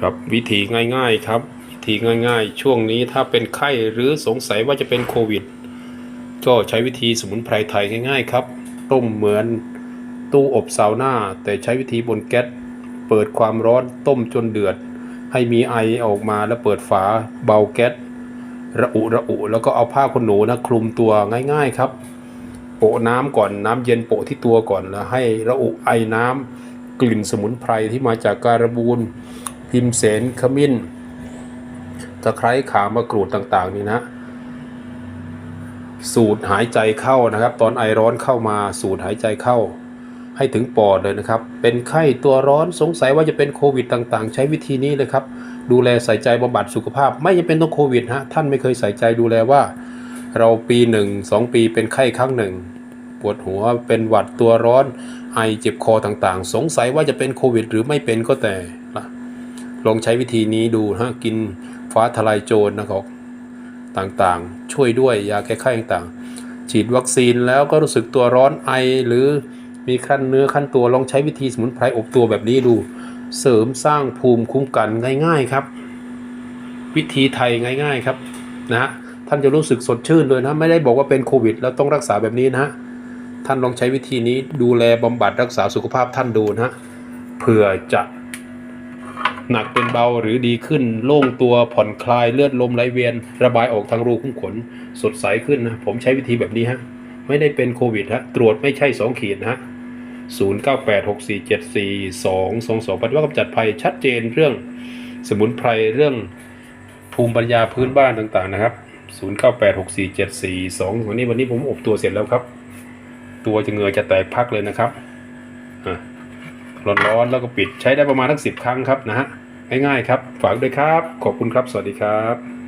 ครับวิธีง่ายๆครับ วิธีง่ายๆ ช่วงนี้ถ้าเป็นไข้หรือสงสัยว่าจะเป็นโควิด ก็ใช้วิธีสมุนไพรไทยง่ายๆครับ ต้มเหมือนตู้อบซาวน่าแต่ใช้วิธีบนแก๊สเปิดความร้อนต้มจนเดือด ให้มีไอออกมาแล้วเปิดฝาเบาแก๊สระอุระอุแล้วก็เอาผ้าขนหนูนะคลุมตัวง่ายๆครับ โปะน้ำก่อนน้ำเย็นโปะที่ตัวก่อนแล้วให้ระอุไอน้ำกลิ่นสมุนไพรที่มาจากการบูน พิมเสนขมิ้น ตะไคร้ขามะกรูดต่างๆ นี่นะ สูดหายใจเข้านะครับ ตอนไอร้อนเข้ามาสูดหายใจเข้า ให้ถึงปอดเลยนะครับ เป็นไข้ตัวร้อนสงสัยว่าจะเป็นโควิดต่างๆ ใช้วิธีนี้เลยครับ ดูแลใส่ใจบำบัดสุขภาพ ไม่จำเป็นต้องโควิดฮะท่านไม่เคยใส่ใจดูแลว่า เราปีหนึ่งสองปีเป็นไข้ครั้งหนึ่งปวดหัวเป็นหวัดตัวร้อนไอเจ็บคอต่างๆ สงสัยว่าจะเป็นโควิด หรือไม่เป็นก็แต่ละ ลองใช้วิธีนี้ดูฮะกินฟ้าทลายโจรนะครับต่างๆ ช่วยด้วยยาแก้ไข้ต่างๆ ฉีดวัคซีนแล้วก็รู้สึกตัวร้อนไอ หรือมีขั้นเนื้อขั้นตัวลองใช้วิธีสมุนไพรอบตัวแบบนี้ดู เสริมสร้างภูมิคุ้มกันง่าย ๆครับ วิธีไทยง่าย ๆครับนะฮะท่านจะรู้สึกสดชื่นเลยนะไม่ได้บอกว่าเป็นโควิด แล้วต้องรักษาแบบนี้นะฮะท่านลองใช้วิธีนี้ดูแลบำบัดรักษาสุขภาพท่านดูนะฮะเผื่อจะ หนักเป็นเบาหรือดีขึ้น โล่งตัวผ่อนคลายเลือดลมไหลเวียน ระบายออกทางรูขุมขน สดใสขึ้นนะผมใช้วิธีแบบนี้ฮะ ไม่ได้เป็นโควิดฮะ ตรวจไม่ใช่ 2 ขีดนะฮะ0 9 8 6 4 7 4 2 2 2ปฏิวัติกำจัดภัยชัดเจนเรื่องสมุนไพรเรื่องภูมิปัญญาพื้นบ้านต่างๆนะครับ 0 9 8 6 4 7 4 2วันนี้วันนี้ผมอบตัวเสร็จแล้วครับ ตัวจะเงือจะแตกพักเลยนะครับอะ ร้อนๆแล้วก็ปิดใช้ได้ประมาณทั้งสิบครั้งครับนะฮะง่ายๆครับ ฝากด้วยครับ ขอบคุณครับ สวัสดีครับ